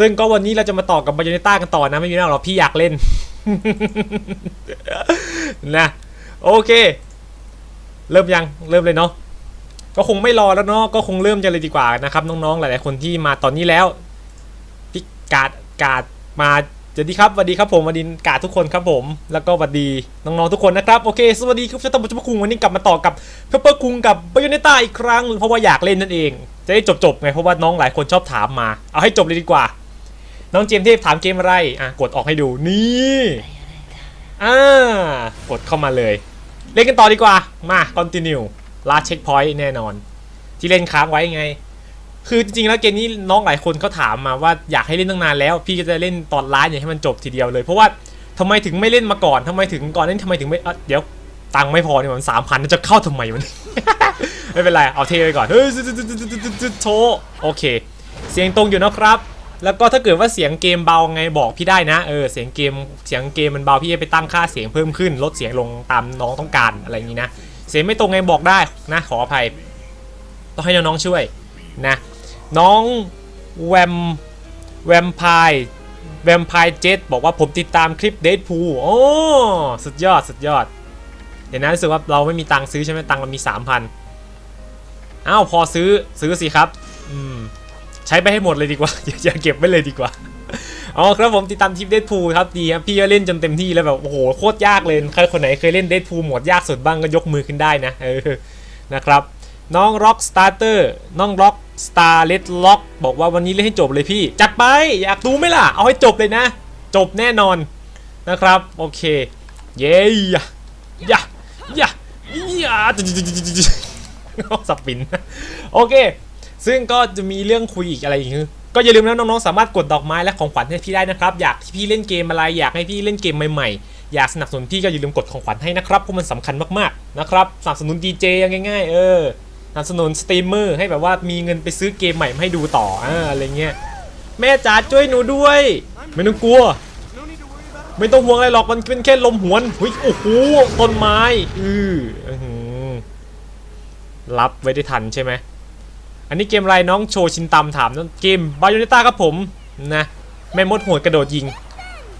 ซึ่งก็วันนี้เราจะมาต่อกับบ a ย o เนต้ากันต่อนะ ไม่มีเรื่หรอกพี่อยากเล่น นะโอเค เริ่มยังเริ่มเลยเนาะก็คงไม่รอแล้วเนาะก็คงเริ่มกันเลยดีกว่านะครับ น้องๆหลายๆคนที่มาตอนนี้แล้วพี่กาดกาดมาสวัสดีครับสวัสดีครับผมสวัสดีกาดทุกคนครับผม แล้วก็สวัสดีน้องๆทุกคนนะครับโอเค สวัสดีครับชาตบุชมคุงวันนี้กลับมาต่อกับเพเปอร์คุงกับบายเนต้าอีกครั้งเพราะว่าอยากเล่นนั่นเอง จะได้จบๆไงเพราะว่าน้องหลายคนชอบถามมา เอาให้จบเลยดีกว่า น้องเจมส์เทพถามเกมอะไรอะกดออกให้ดูนี่อ่ากดเข้ามาเลย เล่นกันต่อดีกว่ามา continue ลาเช็คพอยต์แน่นอน ที่เล่นค้างไว้ไง คือจริงๆแล้วเกมนี้น้องหลายคนเขาถามมาว่าอยากให้เล่นตั้งนานแล้ว พี่ก็จะเล่นตอนร้านอย่างให้มันจบทีเดียวเลยเพราะว่าทำไมถึงไม่เล่นมาก่อนทำไมถึงก่อนเล่นทำไมถึงไม่เเดี๋ยวตังค์ไม่พอเนี่ยมันสามพันจะเข้าทำไมมันไม่เป็นไรเอาเทไปก่อนเฮ้ยโชโอเค เสียงตรงอยู่นะครับ แล้วก็ถ้าเกิดว่าเสียงเกมเบาไงบอกพี่ได้นะเออเสียงเกมเสียงเกมมันเบาพี่จะไปตั้งค่าเสียงเพิ่มขึ้น ลดเสียงลงตามน้องต้องการอะไรอย่างนี้นะเสียงไม่ตรงไงบอกได้นะขออภัยต้องให้น้องๆช่วยนะน้องแวมแวมไพายแวมไพายเจ็บอกว่าผมติดตามคลิปเดทพูโอ้สุดยอดสุดยอด เดี๋ยวนะรู้สึกว่าเราไม่มีตังค์ซื้อใช่ไหมตังค์เรามี 3,000อ้าวพอซื้อซื้อสิครับ อืม ใช้ไปให้หมดเลยดีกว่า อย่าเก็บไว้เลยดีกว่าอ๋อครับผมติดตามทีมเดดพูลครับดีครับพี่ก็เล่นจนเต็มที่แล้วแบบโอ้โหโคตรยากเลยใครคนไหนเคยเล่นเดดพูโหมดยากสุดบ้างก็ยกมือขึ้นได้นะเออนะครับน้องร็อกสตาร์เตอร์น้องร็อกสตาร์เลดล็อกบอกว่าวันนี้เล่นให้จบเลยพี่ จัดไปอยากดูไหมล่ะ เอาให้จบเลยนะ จบแน่นอนนะครับ โอเค เย้ยะยะยะยะสปินโอเค ซึ่งก็จะมีเรื่องคุยอีกอะไรอย่างเงี้ยก็อย่าลืมนะน้องๆสามารถกดดอกไม้และของขวัญให้พี่ได้นะครับอยากให้พี่เล่นเกมอะไรอยากให้พี่เล่นเกมใหม่ๆอยากสนับสนุนพี่ก็อย่าลืมกดของขวัญให้นะครับเพราะมันสำคัญมากๆนะครับสนับสนุนดีเจง่ายๆเออสนับสนุนสตรีมเมอร์ให้แบบว่ามีเงินไปซื้อเกมใหม่มาให้ดูต่ออะไรเงี้ยแม่จ๋าช่วยหนูด้วย ไม่ต้องกลัว ไม่ต้องห่วงอะไรหรอกมันเป็นแค่ลมหวนเฮ้ยโอ้โหต้นไม้อือรับไว้ได้ทันใช่ไหม อันนี้เกมไรน้องโชชินตัมถามเกมบายอเนต้าครับผมนะแม่มดโหดกระโดดยิง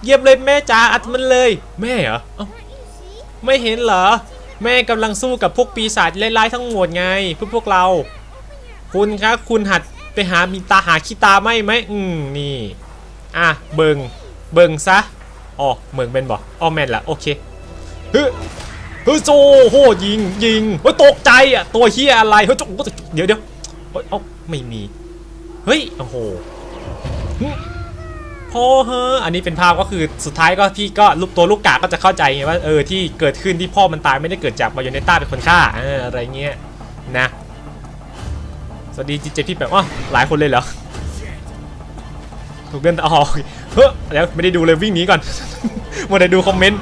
เยียบเลยแม่จ๋าอัดมันเลย แม่เหรออไม่เห็นเหรอ แม่กำลังสู้กับพวกปีศาจร้ายๆทั้งหมดไงเพื่อพวกเรา คุณคะคุณหัดไปหามีตาหาขี้ตาไหมไหมอืมนี่อะเบิงเบิงซะอ๋อเมืองเป็นบ่อ๋อแม่นละโอเคเฮ้ยเฮ้ยโจโหยิงยิงเฮ้ยตกใจอะตัวเฮียอะไรเฮ้ยโจเดี๋ยวเดี๋ยว เฮ้ยเอ้าไม่มี เฮ้ย โอ้โหพอเฮออันนี้เป็นภาพก็คือสุดท้ายก็พี่ก็ลูกตัวลูกกาก็จะเข้าใจไงว่าเออที่เกิดขึ้นที่พ่อมันตายไม่ได้เกิดจากบายโอเนต้าเป็นคนฆ่าอออะไรเงี้ยนะ สวัสดีจีเจพี่แบบว่าหลายคนเลยเหรอ ถูกเดินต่อออกเฮ้ยเดี๋ยวไม่ได้ดูเลยวิ่งหนีก่อนมัวแต่ดูคอมเมนต์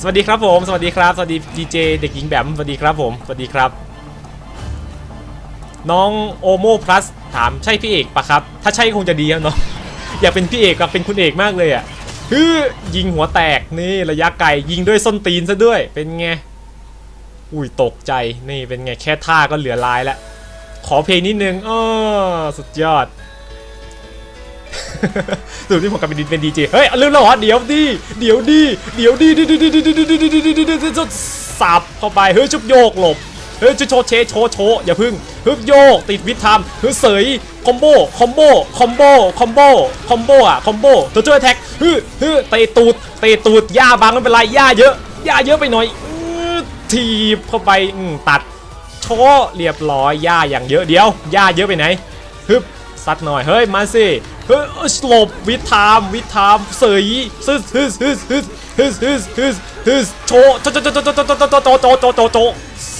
สวัสดีครับผม สวัสดีครับ สวัสดีดีเจเด็กหญิงแบม สวัสดีครับผม สวัสดีครับ น้องโอโมพลัสถามใช่พี่เอกปะครับ ถ้าใช่คงจะดีครับน้อง อยากเป็นพี่เอกกับเป็นคุณเอกมากเลยอะฮึยิงหัวแตกนี่ระยะไกลยิงด้วยส้นตีนซะด้วยเป็นไงอุ้ยตกใจนี่เป็นไงแค่ท่าก็เหลือลายแล้วขอเพลงนิดนึงอ้อสุดยอดสรุปที่ผมกลับเป็นดีเป็นดีเจเฮ้ยลืมแล้วเหรอเดี๋ยวดิเดี๋ยวดิเดี๋ยวดิดิดิดิดิดิดิดิดิดิดิดิดิสับเข้าไปเฮ้ยชุบโยกหลบ เฮ้ยชุโชเชโชโชอย่าพึ่งฮึบโยกติดวิทามฮึเสยคอมโบคอมโบคอมโบคอมโบคอมโบอะคอมโบตัวช่วยแท็กฮึฮึเตะตูดเตะตูดหญ้าบางไม่เป็นไรหญ้าเยอะหญ้าเยอะไปหน่อยอื้อถีบเข้าไปตัดโชว์เรียบร้อยหญ้าอย่างเยอะเดียวหญ้าเยอะไปไหนฮึบซัดหน่อยเฮ้ยมาสิ เฮ้ยสลบวิทามวิทามเสยซึสฮึสฮึสฮึสฮึสฮึสฮึสฮึสโชว์โชโชโชโชโชโชโชโชโชโชโชโชโช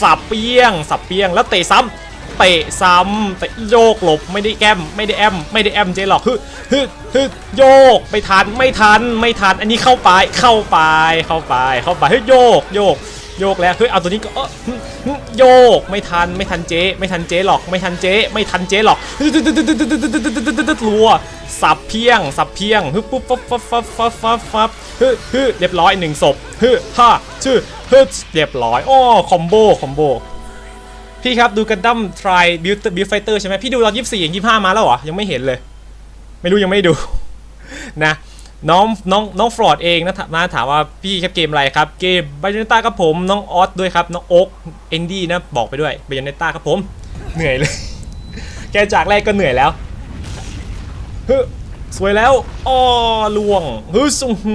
สับเปียงสับเปียงแล้วเตะซ้ำเตะซ้ำเตะโยกหลบไม่ได้แกมไม่ได้แอมไม่ได้แอมเจหรอกฮึฮึฮึโยกไปทันไม่ทันไม่ทันอันนี้เข้าไปเข้าไปเข้าไปเข้าไปเฮ้ยโยกโยก โยกแล้วเฮ้ยเอาตัวนี้ก็โยกไม่ทันไม่ทันเจ๊ไม่ทันเจ๊หรอกไม่ทันเจ๊ไม่ทันเจ๊หรอกรัวสับเพียงสับเพียงฮึปุ๊บปั๊บปั๊บปั๊บปั๊บปั๊บปั๊บฮึฮึเรียบร้อยหนึ่งศพฮึฮ่าชื่อฮึเรียบร้อยอ้อคอมโบคอมโบพี่ครับดูกันดั้มทรายบิวบิวไฟเตอร์ใช่ไหมพี่ดูตอนยี่สิบสี่ยี่สิบห้ามาแล้วเหรอยังไม่เห็นเลย ไม่รู้ยังไม่ดูนะ น้องน้องน้องฟลอร์ดเองนะถมาถามว่าพี่ครับเกมอะไรครับ เกมบ a ย o นต้าครับผมน้องออสด้วยครับ น้องโอ๊กเอนดี้นะบอกไปด้วยบ a ย o นต้าครับผม เหนื่อยเลย แกจากแรกก็เหนื่อยแล้วเฮ้ยสวยแล้วอ้อลวงเฮ้ยสุห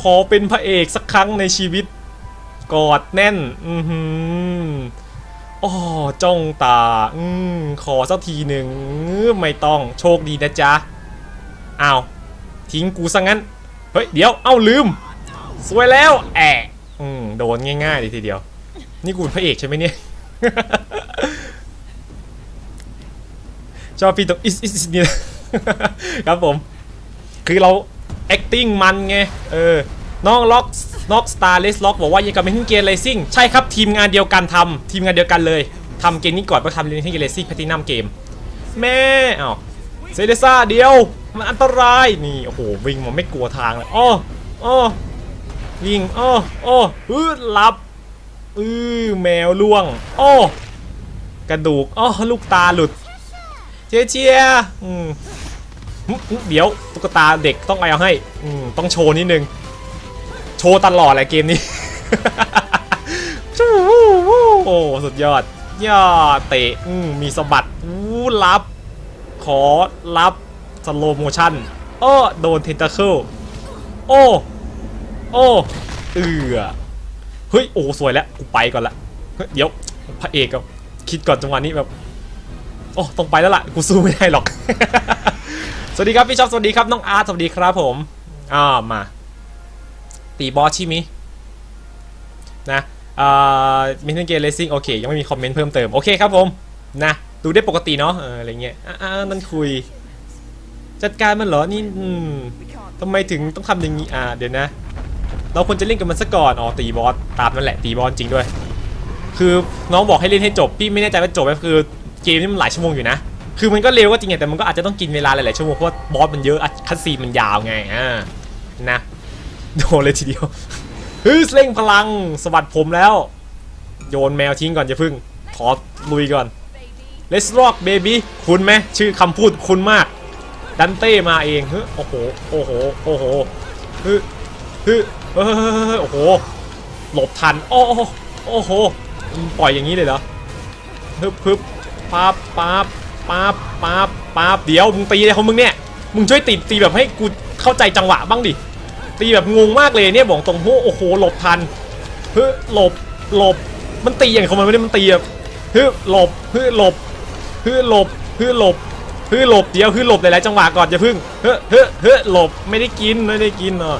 ขอเป็นพระเอกสักครั้งในชีวิต กอดแน่น อือหืออ๋อจ้องตา อืมขอสักทีหนึ่งไม่ต้องโชคดีนะจ๊ะอ้าว ทิ้งกูซะงั้น เฮ้ย เดี๋ยว เอ้าลืม สวยแล้วแอะอืมโดนง่ายๆเลยทีเดียว นี่กูพระเอกใช่ไหมเนี่ย ชอบพี่ตรง is is is เนี่ยครับผม คือเรา acting มันไง เออ น้องล็อกน็อกสตาร์เลสล็อกบอกว่ายังกับเมทิงเกนเลซิ่งใช่ครับทีมงานเดียวกันทำทีมงานเดียวกันเลยทำเกมนี้ก่อนเพื่อทำเมทิงเกนเลซิ่งแพทินัมเกม แม่อ้าวเซเดซ่าเดียว มันอันตรายนี่โอ้โหวิ่งมันไม่กลัวทางเลยอ้ออ้อวิ่งอ้ออ้ออือหลับอือแมวล่วงอ้อกระดูกอ้อลูกตาหลุดเจียเจียอืมเดี๋ยวตุ๊กตาเด็กต้องเอาให้อืมต้องโชว์นิดนึงโชว์ตลอดแหละเกมนี้โอ้สุดยอดย่าเตะอืมมีสะบัดอู้รับ ขอรับ สโลโมชั่นอ้อโดนเทนตาเคิลโอ้ โอ้เอือเฮ้ย โอ้สวยแล้ว กูไปก่อนละเดี๋ยว พระเอกก็คิดก่อนจังหวะนี้แบบ โอ้ต้องไปแล้วล่ะ กูสู้ไม่ได้หรอก สวัสดีครับพี่ชอบสวัสดีครับน้องอาร์ตสวัสดีครับผม อ่ามา ตีบอสชิมิ นะอ่ามินเทนเกเลซิ่งโอเค ยังไม่มีคอมเมนต์เพิ่มเติม โอเคครับผม นะ ดูได้ปกติเนาะอะไรเงี้ยอ่านั่นคุย จัดการมันเหรอ นี่ทำไมถึงต้องทำอย่างนี้ อ่า เดี๋ยวนะ เราควรจะเล่นกับมันซะก่อน อ๋อ ตีบอส ตามนั่นแหละ ตีบอสจริงด้วย คือน้องบอกให้เล่นให้จบ พี่ไม่แน่ใจว่าจบไหมคือเกมนี่มันหลายชั่วโมงอยู่นะ คือมันก็เร็วก็จริงแต่มันก็อาจจะต้องกินเวลาหลายๆชั่วโมงเพราะว่าบอสมันเยอะคัสซีมันยาวไง อ่า นะ โดนเลยทีเดียวฮึสเร่งพลัง สวัสดผมแล้ว โยนแมวทิ้งก่อนจะพึ่ง ขอลุยก่อน Let's rock baby คุณไหมชื่อคำพูดคุณมาก ดันเต้มาเองเฮ้ยโอ้โห โอ้โห โอ้โหเฮ้ยเฮ้ยเฮ้ยโอ้โห หลบทัน โอ้โหโอ้โหมึงปล่อยอย่างนี้เลยเหรอฮึบฮึบปั๊บปั๊บปั๊บปั๊บปั๊บเดี๋ยวมึงตีอะไรของมึงเนี่ย มึงช่วยตีตีแบบให้กูเข้าใจจังหวะบ้างดิ ตีแบบงงมากเลยเนี่ยบอกตรงโอ้โอ้โหหลบทันเฮ้หลบ หลบ มันตีอย่างของมันไม่ได้มันตีแบบเฮ้หลบเฮ้หลบเฮ้หลบเฮ้หลบ ฮ้หลบเดี๋ยวฮ้หลบหลายๆจังหวะก่อนอย่าพึ่งเฮ้ยเฮ้ยเฮ้ยหลบไม่ได้กินไม่ได้กินเออ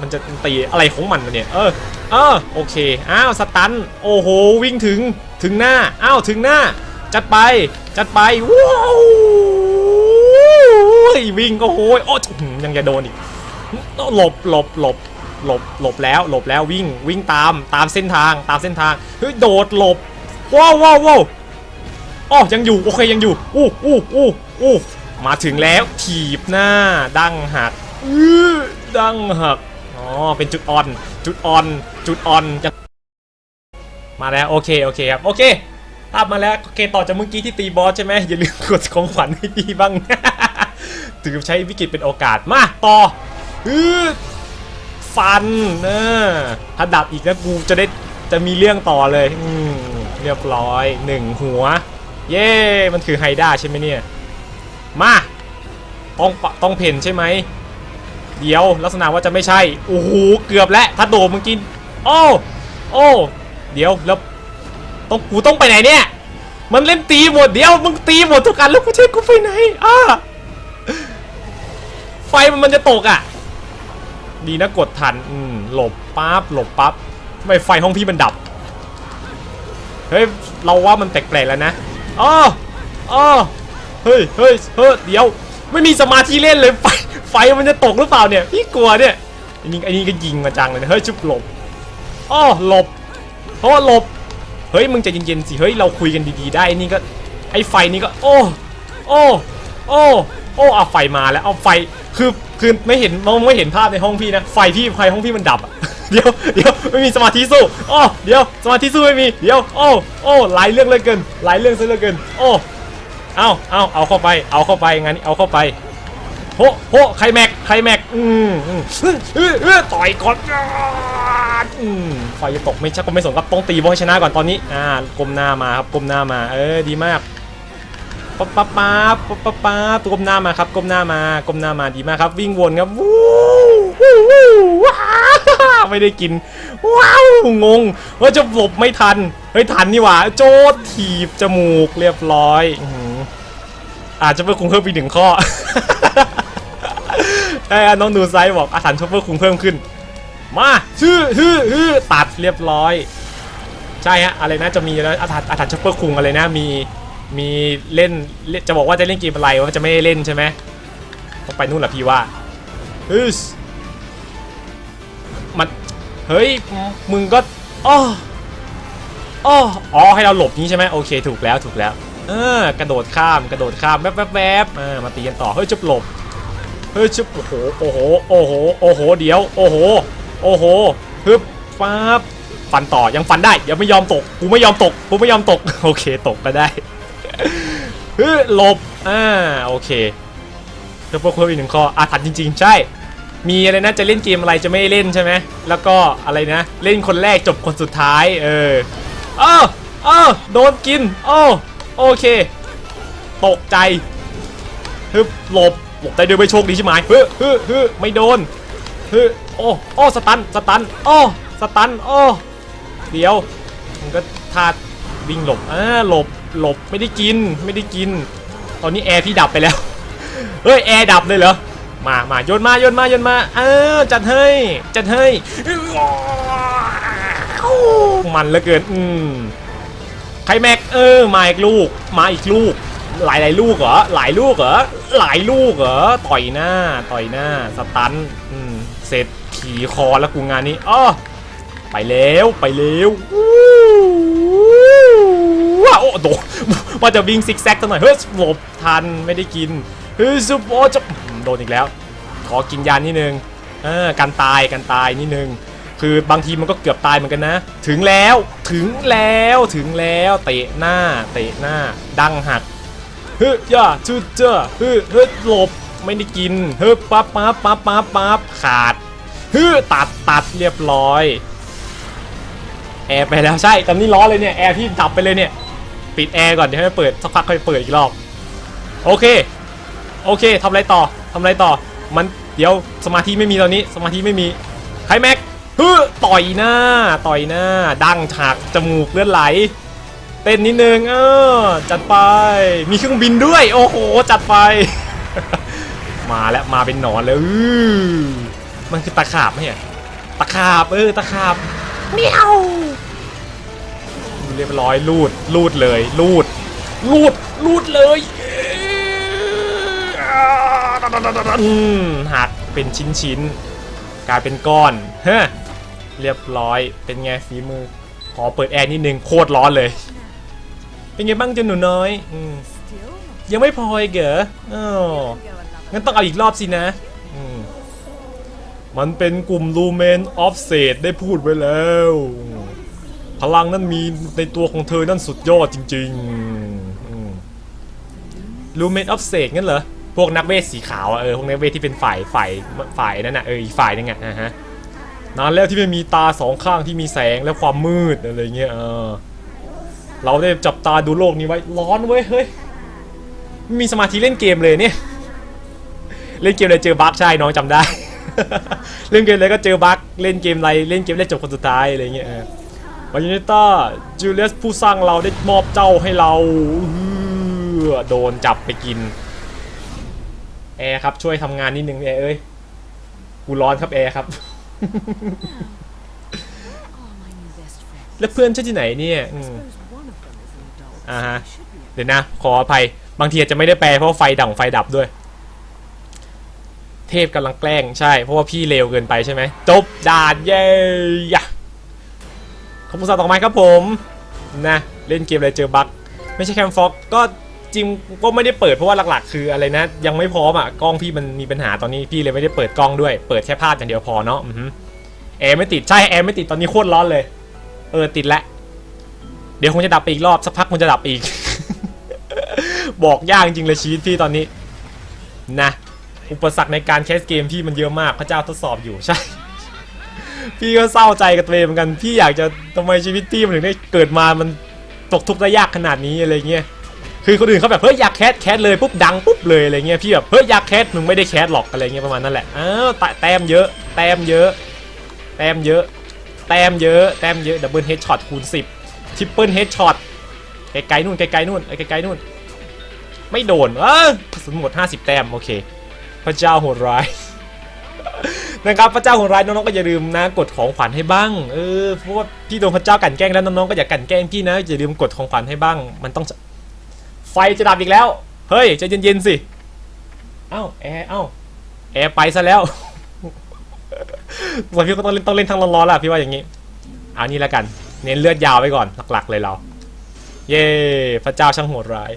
มันจะตีอะไรของมันวะเนี่ยเออเออโอเคอ้าวสตันโอ้โหวิ่งถึงถึงหน้าอ้าวถึงหน้า จัดไปจัดไปว้าววิ่งโอ้โหโอ้ยังจะโดนอีกหลบหลบหลบหลบหลบแล้วหลบแล้ววิ่งวิ่งตามตามเส้นทางตามเส้นทางเฮ้ยโดดหลบว้าวว้าวว้าวอ๋อยังอยู่โอเคยังอยู่อู้อู้อู้ อู้มาถึงแล้วถีบหน้าดั้งหักอื้อดั้งหักอ๋อเป็นจุดอ่อน จุดอ่อน จุดอ่อนจะมาแล้วโอเคโอเคครับโอเคภาพมาแล้วโอเคต่อจากเมื่อกี้ที่ตีบอสใช่ไหมอย่าลืมกดของขวัญให้พี่บ้างถือใช้วิกฤตเป็นโอกาสมาต่ออือฟันนะถ้าดับอีกนะกูจะได้จะมีเรื่องต่อเลยอืมเรียบร้อยหนึ่งหัว เย้มันคือไฮด้าใช่ไหมเนี่ย มาต้องต้องเพนใช่ไหมเดี๋ยวลักษณะว่าจะไม่ใช่โอ้โหเกือบแล้วถ้าโดดมึงกินโอ้โอ้เดี๋ยวแล้วต้องกูต้องไปไหนเนี่ย มันเล่นตีหมดเดี๋ยวมึงตีหมดทุกกันแล้วกูจะให้กูไปไหนอ่าไฟมันมันจะตกอะ ดีนะกดทันอืมหลบปั๊บหลบปั๊บทำไมไฟห้องพี่มันดับเฮ้ยเราว่ามันแปลกๆแล้วนะอ้ออ้อ เฮ้ยเฮ้ยเฮ้ยเดี๋ยว ไม่มีสมาธิเล่นเลยไฟไฟมันจะตกหรือเปล่าเนี่ย พี่กลัวเนี่ยอันนี้อันนี้ก็ยิงมาจังเลยเฮ้ยชุบหลบอ้อหลบเพราะว่าหลบเฮ้ยมึงใจเย็นๆสิเฮ้ยเราคุยกันดีๆได้นี่ก็ไอ้ไฟนี่ก็ โอ้โอ้โอ้โอ้เอาไฟมาแล้วเอาไฟคือคือไม่เห็นมองไม่เห็นภาพในห้องพี่นะไฟพี่ไฟห้องพี่มันดับเดี๋ยวเดี๋ยวไม่มีสมาธิสู้อ้เดี๋ยวสมาธิสู้ไม่มีเดี๋ยวโอ้โอ้หลายเรื่องเลยเกินหลายเรื่องซะเหลือเกินโอ้ เอาเอาเอาเข้าไป เอาเข้าไปงั้นเอาเข้าไปโหโหใครแม็กใครแม็กอืมอืมเออเออต่อยก่อนอืมไฟจะตกไม่ชักก็ไม่สนครับต้องตีบอลให้ชนะก่อนตอนนี้อ่ากลมหน้ามาครับกลมหน้ามา เออดีมากปั๊บปั๊บปั๊บปั๊บปั๊บปั๊บก้มหน้ามาครับก้มหน้ามากลมหน้ามาดีมากครับ วิ่งวนครับวู้วู้วู้ว้าวไม่ได้กินว้าวงงว่าจะหลบไม่ทันเฮ้ยทันนี่หว่าโจดถีบจมูกเรียบร้อย อาจจะเพิ่มคงเพิ่มไปหนึ่งข้อไอ้น้องดูไซบอกอาถรรพ์ช็อปเปอร์คุงเพิ่มขึ้น มาชื่อฮือฮือตัดเรียบร้อย ใช่ฮะอะไรนะจะมีนะอาถรรพ์อาถรรพ์ช็อปเปอร์คุงอะไรนะมีมีเล่นเล่นจะบอกว่าจะเล่นเกมอะไรว่าจะไม่ได้เล่นใช่ไหมต้องไปนู่นแหละพี่ว่าฮึสมันเฮ้ยมึงก็อ้ออ้ออ๋อให้เราหลบนี้ใช่ไหมโอเคถูกแล้วถูกแล้ว เออกระโดดข้ามกระโดดข้ามแวบแวบแวบเออมาตีกันต่อเฮ้ยจุบหลบเฮ้ยชุบโอ้โหโอ้โหโอ้โหโอ้โหเดี๋ยวโอ้โหโอ้โหฮึบฟ้าบฟันต่อยังฟันได้ยังไม่ยอมตกกูไม่ยอมตกกูไม่ยอมตกโอเคตกก็ได้เฮ้ยหลบอ่าโอเคเพิ่มเพิ่มอีกหนึ่งข้ออาถรรพ์จริง ๆ ใช่ มีอะไรนะจะเล่นเกมอะไรจะไม่เล่นใช่ไหมแล้วก็อะไรนะ เล่นคนแรกจบคนสุดท้าย เออเออเออโดนกินโอ้ โอเค ตกใจฮึบหลบหลบได้ด้วยไม่โชคดีใช่ไหมเฮ้ยเฮ้ยเฮ้ยไม่โดนเฮ้ยโอ้โอ้สตันสตันโอ้สตันโอ้เดี๋ยวมันก็ท่าวิ่งหลบอ่าหลบหลบไม่ได้กินไม่ได้กิน ตอนนี้แอร์พี่ดับไปแล้วเฮ้ยแอร์ดับเลยเหรอมามาโยนมาโยนมาโยนมาเออจัดให้จัดให้มันเหลือเกินอืมใครแม็ก เออมาอีกลูก มาอีกลูก หลายหลายลูกเหรอหลายลูกเหรอหลายลูกเหรอต่อยหน้าต่อยหน้าสตันอืมเสร็จขี่คอแล้วกูงานนี้อ้อไปแล้วไปแล้วว้าวโอ้โดว่าจะวิ่งซิกแซกสักหน่อยเฮ้ยหลบทันไม่ได้กินเฮ้ยซุปโอจะโดนอีกแล้ว ขอกินยานิดนึงเออกันตายกันตายนิดนึง คือบางทีมันก็เกือบตายเหมือนกันนะ ถึงแล้ว ถึงแล้ว ถึงแล้ว เตะหน้า เตะหน้า ดังหักเฮ้ยย่าชุดเจ้าเฮ้ยเฮ้ยหลบ ไม่ได้กินเฮ้ยปั๊บปั๊บปั๊บปั๊บปั๊บขาดเฮ้ยตัดตัดเรียบร้อย แอร์ไปแล้วใช่ ตอนนี้ร้อนเลยเนี่ย แอร์พี่ดับไปเลยเนี่ย ปิดแอร์ก่อนเดี๋ยวให้เปิด สักพักค่อยเปิดอีกรอบ โอเค โอเคทำอะไรต่อทำอะไรต่อ มัน เดี๋ยวสมาธิไม่มีตอนนี้ สมาธิไม่มี ใครแม็ก ฮ้ยต่อยหน้า ต่อยหน้า ดังฉากจมูกเลือดไหล เต้นนิดนึงเออจัดไป มีเครื่องบินด้วย โอ้โห จัดไป มาแล้วมาเป็นหนอนเลยอื้อมันคือตะขาบไหมเนี่ยตะขาบเออตะขาบเมียวเรียบร้อยลูดลูดเลยลูดลูดลูดเลยอืมหักเป็นชิ้นๆกลายเป็นก้อนเฮ้ เรียบร้อยเป็นไงฝีมือ ขอเปิดแอร์นิดนึงโคตรร้อนเลย เป็นไงบ้างเจ้าหนูน้อยอมยังไม่พออีกเหรออ๋งั้นต้องเอาอีกรอบสินะอืมมันเป็นกลุ่มลูเมนออฟเซตได้พูดไว้แล้ว พลังนั้นมีในตัวของเธอนั่นสุดยอดจริงๆลูเมนออฟเซตงั้นเหรอพวกนักเวทสีขาวอะเออพวกนักเวทที่เป็นฝ่ายฝ่ายฝ่ายนั่นน่ะเอออีกฝ่ายนึงอะอ่าฮะ นานแล้วที่ไม่มีตาสองข้างที่มีแสงและความมืดอะไรเงี้ยเออเราได้จับตาดูโลกนี้ไว้ร้อนเว้ยเฮ้ยไม่มีสมาธิเล่นเกมเลยเนี่ยเล่นเกมอะไรเจอบั๊กใช่น้องจำได้ เล่นเกมอะไรก็เจอบั๊กเล่นเกมอะไรเล่นเกมเล่นจบคนสุดท้ายอะไรเงี้ยเออวายูนิต้าจูเลียสผู้สร้างเราได้มอบเจ้าให้เราโดนจับไปกินแอร์ครับช่วยทำงานนิดนึงแอร์เอ้ยกูร้อนครับแอร์ครับ All my new best friends. แล้วเพื่อนฉันที่ไหนเนี่ยอืม Suppose one of them is an adult. Uh-huh. They should be เดี๋ยวนะ ขออภัย บางทีอาจจะไม่ได้แปลเพราะว่าไฟดับไฟดับด้วย เทพกำลังแกล้งใช่ เพราะว่าพี่เร็วเกินไปใช่ไหม จบด่านเย้ยะขอบคุณสำหรับต่อไม้ครับผม นะ เล่นเกมอะไรเจอบั๊กไม่ใช่แคมฟ็อกก็จ ริงก็ไม่ได้เปิดเพราะว่าหลักๆ คืออะไรนะ ยังไม่พร้อมอะกล้องพี่มันมีปัญหาตอนนี้พี่เลยไม่ได้เปิดกล้องด้วยเปิดแค่ภาพอย่างเดียวพอเนาะแอร์ไม่ติดใช่แอร์ไม่ติดตอนนี้โคตรร้อนเลย เออติดแล้วเดี๋ยวคงจะดับไปอีกรอบสักพักคงจะดับอีก บอกยากจริงเลยชีวิตพี่ตอนนี้นะอุปสรรคในการแคสเกมพี่มันเยอะมากพระเจ้าทดสอบอยู่ใช่ พี่ก็เศร้าใจกับตัวเองเหมือนกันพี่อยากจะทำไมชีวิตพี่มันถึงได้เกิดมามันตกทุกข์ได้ยากขนาดนี้อะไรเงี้ย คือคนอื่นเขาแบบเฮ้ยอยากแคสแคสเลยปุ๊บดังปุ๊บเลยอะไรเงี้ยพี่แบบเฮ้ยอยากแคสมึงไม่ได้แคสหรอกอะไรเงี้ยประมาณนั้นแหละอ้าวแต้มเยอะแต้มเยอะแต้มเยอะแต้มเยอะแต้มเยอะดับเบิลเฮดช็อตคูณ10ทริปเปิลเฮดช็อตไกลๆนู่นไกลๆนู่นไอ้ไกลๆนู่น ไม่โดนเออสุนหมด 50 แต้มโอเค พระเจ้าโหดร้ายนะครับพระเจ้าโหดร้ายน้องๆก็อย่าลืมนะกดของขวัญให้บ้างเออเพราะว่าพี่โดนพระเจ้ากันแกล้งแล้วน้องๆก็อย่ากันแกล้งพี่นะอย่าลืมกดของขวัญให้บ้าง มันต้อง ไฟจะดับอีกแล้ว เฮ้ยใจเย็นๆสิ เอ้าแอร์เอ้าแอร์ไปซะแล้ววันพี่ก็ต้องเล่นต้องเล่นทางร้อนๆล่ะพี่ว่าอย่างนี้ เอานี่แล้วกัน เน้นเลือดยาวไว้ก่อนหลักๆเลยเรา เย้พระเจ้าช่างโหดร้าย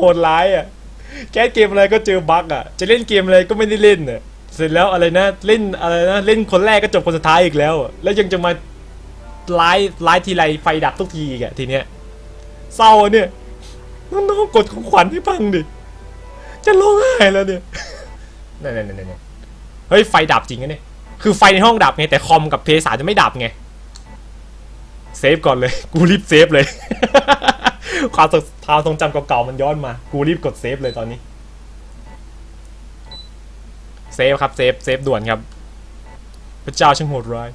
โหดร้ายอะแก้เกมอะไรก็เจอบั๊กอะ จะเล่นเกมอะไรก็ไม่ได้เล่นอะเสร็จแล้วอะไรนะเล่นอะไรนะเล่นคนแรกก็จบคนสุดท้ายอีกแล้ว แล้วยังจะมาไลฟ์ไลฟ์ทีไรไฟดับทุกทีอีกอะทีเนี้ยเศร้าเนี่ย น้องๆกดของขวัญให้พังดิ จะร้องไห้แล้วเนี่ยนั่นๆๆๆเฮ้ยไฟดับจริงนะเนี่ย คือไฟในห้องดับไงแต่คอมกับเพย์สาจะไม่ดับไง เซฟก่อนเลย กูรีบเซฟเลยความทรงความทรงจำเก่าๆมันย้อนมา กูรีบกดเซฟเลยตอนนี้ เซฟครับเซฟเซฟด่วนครับ พระเจ้าช่างโหดร้าย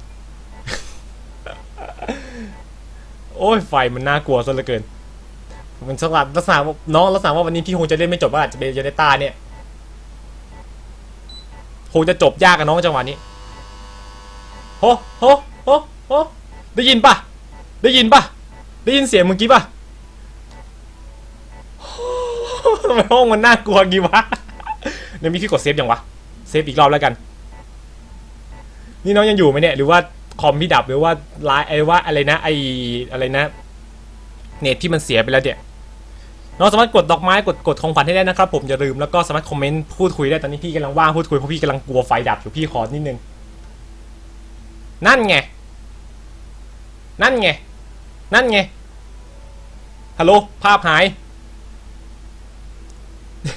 โอ้ยไฟมันน่ากลัวซะเหลือเกิน มันสักลักษณะว่าน้องลักษณะว่าวันนี้พี่คงจะเล่นไม่จบว่าอาจจะเป็นเจเนต้าเนี่ยคงจะจบยากกับน้องจังหวะนี้โฮโฮโฮโฮได้ยินปะได้ยินปะได้ยินเสียงเมื่อกี้ปะทำไมห้องมันน่ากลัวงี้วะเดี๋ยวมีพี่กดเซฟยังวะเซฟอีกรอบแล้วกัน นี่น้องยังอยู่ไหมเนี่ยหรือว่าคอมพี่ดับหรือว่าไลน์ไอ้ว่าอะไรนะไออะไรนะ เน็ตที่มันเสียไปแล้วเนี่ย น้องสามารถกดดอกไม้กดกดของขวัญให้ได้นะครับผมอย่าลืมแล้วก็สามารถคอมเมนต์พูดคุยได้ตอนนี้พี่กำลังว่างพูดคุยเพราะพี่กำลังกลัวไฟดับอยู่พี่ขอนิดนึงนั่นไงนั่นไงนั่นไงฮัลโหลภาพหาย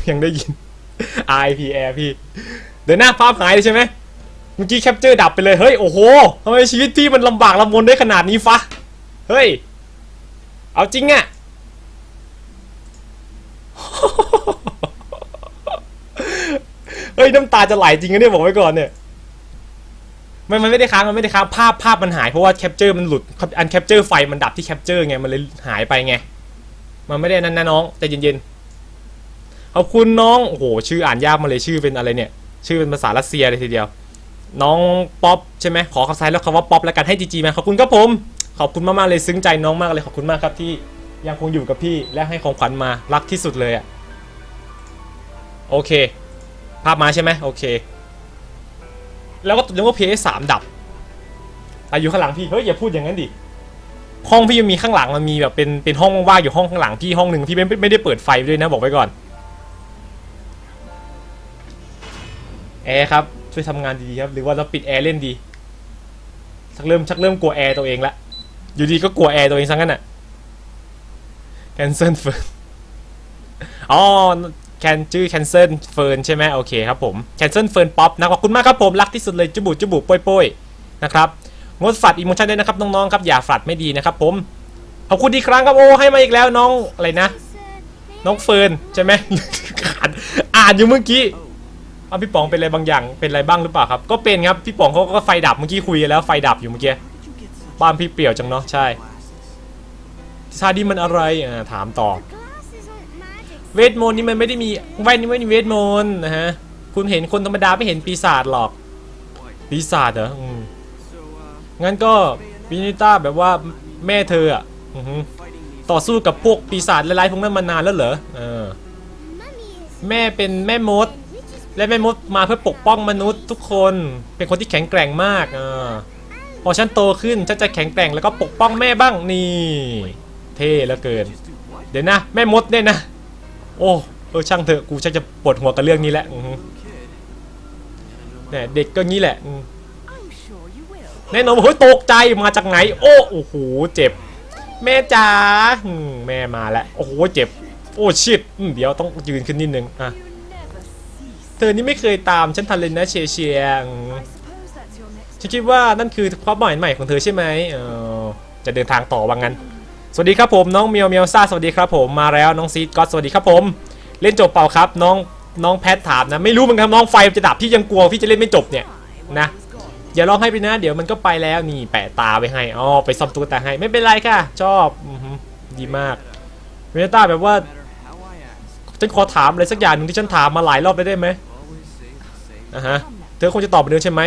ยังได้ยิน IP Air พี่ เดี๋ยวหน้าภาพหายเลยใช่ไหมเมื่อกี้แคปเจอร์ดับไปเลย เฮ้ย โอ้โหทำไมชีวิตพี่มันลำบากลำบนได้ขนาดนี้ฟะ เฮ้ย เอาจริงอะ เฮ้ยน้ำตาจะไหลจริงนะเนี่ยบอกไว้ก่อนเนี่ยมันมันไม่ได้ค้างมันไม่ได้ค้างภาพภาพมันหายเพราะว่าแคปเจอร์มันหลุดอันแคปเจอร์ไฟมันดับที่แคปเจอร์ไงมันเลยหายไปไงมันไม่ได้นั่นนะน้องใจเย็นๆขอบคุณน้องโอ้โหชื่ออ่านยากมาเลยชื่อเป็นอะไรเนี่ย ชื่อเป็นภาษารัสเซียเลยทีเดียว น้องป๊อปใช่ไหมขอคำไซแล้วคำว่าป๊อปแล้วกันให้จีจีมาขอบคุณครับผมขอบคุณมากๆเลยซึ้งใจน้องมากเลยขอบคุณมากครับที่ ยังคงอยู่กับพี่และให้ของขวัญมารักที่สุดเลยอะโอเค ภาพมาใช่ไหมโอเค แล้วก็ยังว่า PS สามดับอาอยู่ข้างหลังพี่เฮ้ยอย่าพูดอย่างนั้นดิห้องพี่ยังมีข้างหลังมันมีแบบเป็นเป็นห้องว่างอยู่ห้องข้างหลังพี่ห้องหนึ่งพี่ไม่ไม่ได้เปิดไฟด้วยนะบอกไว้ก่อนแอร์ครับช่วยทำงานดีๆครับหรือว่าเราปิดแอร์เล่นดีชักเริ่มชักเริ่มกลัวแอร์ตัวเองละอยู่ดีก็กลัวแอร์ตัวเองซะงั้นอะ cancel เฟิร์นอ๋อแคนชื่อ cancel เฟิร์นใช่ไหมโอเคครับผม cancel เฟิร์นป๊อปนะขอบคุณมากครับผมรักที่สุดเลยจุบุจุบุโป้ยโป้ยนะครับงดฝัดอีโมชั่นด้วยนะครับน้องๆครับอย่าฝัดไม่ดีนะครับผมขอบคุณอีกครั้งครับโอ้ให้มาอีกแล้วน้องอะไรนะ น้องเฟิร์นใช่ไหมขาดอ่านอยู่เมื่อกี้เอาพี่ป๋องเป็นอะไรบางอย่างเป็นอะไรบ้างหรือเปล่าครับก็เป็นครับพี่ป๋องเขาก็ไฟดับเมื่อกี้คุยแล้วไฟดับอยู่เมื่อกี้บ้านพี่เปี่ยวจังเนาะใช่ ชาดีมันอะไรอ่าถามต่อ เวทมนต์นี่มันไม่ได้มีแว่นนี่ไม่มีเวทมนต์นะฮะ คุณเห็นคนธรรมดาไม่เห็นปีศาจหรอก ปีศาจเหรออืมงั้นก็วินิต้าแบบว่าแม่เธออะอือฮึต่อสู้กับพวกปีศาจร้ายๆพวกนั้นมานานแล้วเหรอเออแม่เป็นแม่มด และแม่มดมาเพื่อปกป้องมนุษย์ทุกคน เป็นคนที่แข็งแกร่งมากเออพอฉันโตขึ้นฉันจะแข็งแกร่งแล้วก็ปกป้องแม่บ้างนี่ เท่เหลือเกิน เดี๋ยวนะ แม่มดเนี่ยนะ โอ้เออช่างเถอะกูชักจะปวดหัวกับเรื่องนี้แหละเนี่ยเด็กก็งี้แหละแน่นอนเฮ้ยตกใจมาจากไหน โอ้โอ้โหเจ็บ แม่จ๋าแม่มาแล้วโอ้โหเจ็บ โอ้ชิดเดี๋ยวต้องยืนขึ้นนิดนึงอะเธอนี่ไม่เคยตามฉันทันเลยนะเชียเชียงฉันคิดว่านั่นคือความหมายใหม่ของเธอใช่ไหมเออจะเดินทางต่อว่างั้น สวัสดีครับผมน้องเมียวเมียวซ่าสวัสดีครับผมมาแล้วน้องซีดก็สวัสดีครับผม เล่นจบเปล่าครับ น้องน้องแพทถามนะไม่รู้เหมือนกันน้องไฟจะดับพี่ยังกลัวพี่จะเล่นไม่จบเนี่ยนะอย่าร้องให้ไปนะ เดี๋ยวมันก็ไปแล้วนี่แปะตาไว้ให้อ๋อไปซ่อมตุ๊กตาให้ไม่เป็นไรค่ะ ชอบอดีมากเวเนต้าแบบว่าฉันขอถามอะไรสักอย่างหนึ่งที่ฉันถามมาหลายรอบได้ไหมอะฮะเธอคงจะตอบเหมือนเดิมใช่ไหม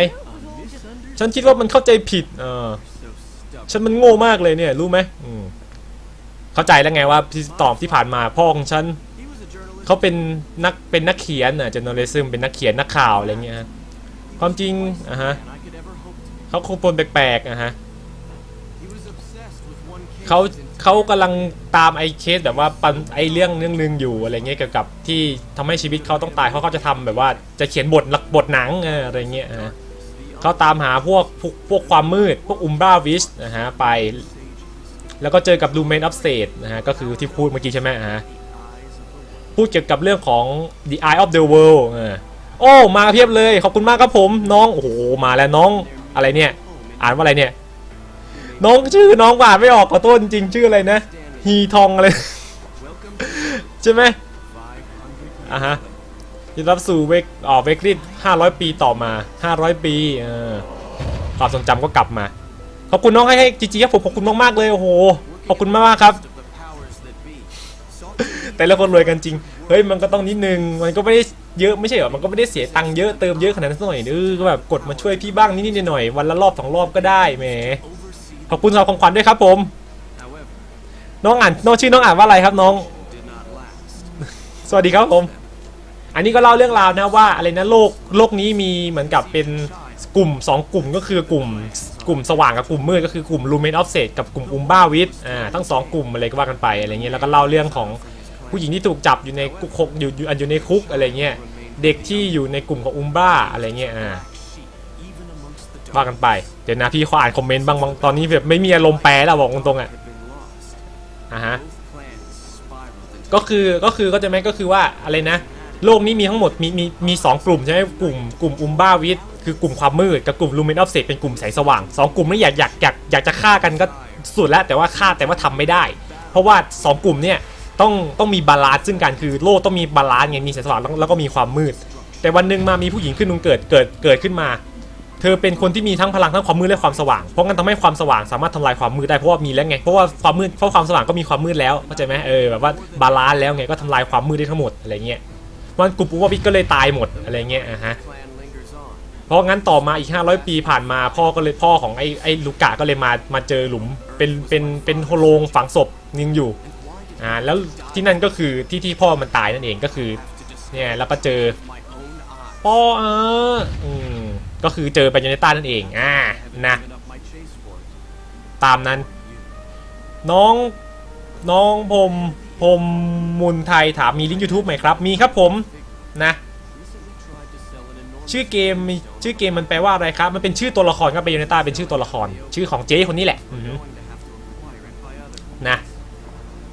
ฉันคิดว่ามันเข้าใจผิดเออฉันมันโง่มากเลยเนี่ยรู้ไหมอืม เข้าใจแล้วไงว่าที่ตอบที่ผ่านมาพ่อของฉันเขาเป็นนักเป็นนักเขียนอะ journalism เป็นนักเขียนนักข่าวอะไรเงี้ยความจริงอะฮะเขาคงปนแปลกๆอะฮะเขาเขากำลังตามไอ้เคสแบบว่าปันไอ้เรื่องเรื่องหนึงอยู่อะไรเงี้ยเกี่ยวกับที่ทำให้ชีวิตเขาต้องตายเขาเขาจะทำแบบว่าจะเขียนบทหลักบทหนังอะไรเงี้ยอะเขาตามหาพวกพวกพวกความมืดพวกอุมบราวิชนะฮะไป แล้วก็เจอกับลูเมนอัพเ e นะฮะก็คือที่พูดเมื่อกี้ใช่ไหมฮะพูดเกี่ยวกับเรื่องของ The Eye of the World โอ้มาเพียบเลยขอบคุณมากครับผมน้องโอ้โหมาแล้วน้องอะไรเนี่ย อ่านว่าอะไรเนี่ย น้องชื่อน้องอ่านไม่ออกขอโทษจริงชื่ออะไรนะฮีทองอะไรใช่ไหมอะฮะยินรับสู่เวกอ๋อเวกลิด500 ปีต่อมา 500 ปีเออความทรงจำก็กลับมา ขอบคุณน้องให้ให้จีจีครับผมขอบคุณมากๆเลยโอ้โหขอบคุณมากๆครับ of the powers that be. Sought to แต่ละคนรวยกันจริง เฮ้ยมันก็ต้องนิดนึง มันก็ไม่ได้เยอะไม่ใช่เหรอ มันก็ไม่ได้เสียตังค์เยอะเติมเยอะขนาดนั้นสักหน่อยเออก็แบบกดมาช่วยพี่บ้างนิดๆหน่อยๆวันละรอบสองรอบก็ได้แหม oversee. ขอบคุณสำหรับของขวัญด้วยครับผม However, น้องอ่านน้องชื่อน้องอ่านว่าอะไรครับน้อง did not last. สวัสดีครับผม อันนี้ก็เล่าเรื่องราวนะว่าอะไรนะโลกโลกนี้มีเหมือนกับเป็นกลุ่ม 2 กลุ่มก็คือกลุ่ม กลุ่มสว่างกับกลุ่มมืดก็คือกลุ่ม Lumen Offset กับกลุ่มอุมบ้าวิทอ่าทั้งสองกลุ่มอะไรก็ว่ากันไปอะไรเงี้ยแล้วก็เล่าเรื่องของผู้หญิงที่ถูกจับอยู่ในคุกอยู่อยู่อยู่ในคุกอะไรเงี้ยเด็กที่อยู่ในกลุ่มของอุมบ้าอะไรเงี้ยอ่าว่ากันไปเดี๋ยวนะพี่ขออ่านคอมเมนต์บ้างบางตอนนี้แบบไม่มีอารมณ์แปลแล้วบอกตรงๆอะอ่าฮะก็คือก็คือก็จะไหมก็คือว่าอะไรนะ โลกนี้มีทั้งหมดมีมีมีสองกลุ่มใช่ไหมกลุ่มกลุ่มอุมบ้าวิท คือกลุ่มความมืดกับกลุ่มลูเมนออฟเซตเป็นกลุ่มแสงสว่างสองกลุ่มนี้อยากอยากอยากอยากจะฆ่ากันก็สุดแล้วแต่ว่าฆ่าแต่ว่าทำไม่ได้ เพราะว่าสองกลุ่มเนี่ยต้องต้องมีบาลานซ์ซึ่งกันคือโลกต้องมีบาลานซ์ไงมีแสงสว่างแล้วแล้วก็มีความมืด แต่วันหนึ่งมามีผู้หญิงขึ้นนึงเกิดเกิดเกิดขึ้นมา เธอเป็นคนที่มีทั้งพลังทั้งความมืดและความสว่าง เพราะงั้นทำให้ความสว่างสามารถทำลายความมืดได้เพราะว่ามีแล้วไงเพราะว่าความมืดเพราะความสว่างก็มีความมืดแล้วเข้าใจไหมเออแบบว่าบาลานซ์แล้วไงก็ทำลายความมืดได้ทั้งหมดอะไรเงี้ยวันกลุ่มอุปวิทก็เลยตายหมดอะไรเงี้ยอะฮะ เพราะงั้นต่อมาอีก 500 ปีผ่านมาพ่อก็เลยพ่อของไอ้ไอ้ลูกะก็เลยมามาเจอหลุมเป็นเป็นเป็นโโรงฝังศพนึงอยู่อ่าแล้วที่นั่นก็คือที่ที่พ่อมันตายนั่นเองก็คือเนี่ยแล้วก็เจอพ่อเอออืมก็คือเจอไปยเนต้านั่นเองอ่านะตามนั้น น้องน้องผมผมมุนไทยถามมีลิงก์ YouTube ไหมครับ มีครับผมนะ ชื่อเกมมีชื่อเกมมันแปลว่าอะไรครับ มันเป็นชื่อตัวละครครับเบยเนต้าเป็นชื่อตัวละคร ชื่อของเจ๊คนนี้แหละอือฮึ going to have to acquire it by other นะ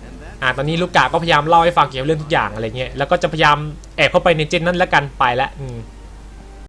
and that อ่าตอนนี้ลูกกาก็พยายามเล่าให้ฟังเกี่ยวกับเรื่องทุกอย่างอะไรเงี้ยแล้วก็จะพยายามแอบเข้าไปในเจนนั้นแล้วกันไปละอืม I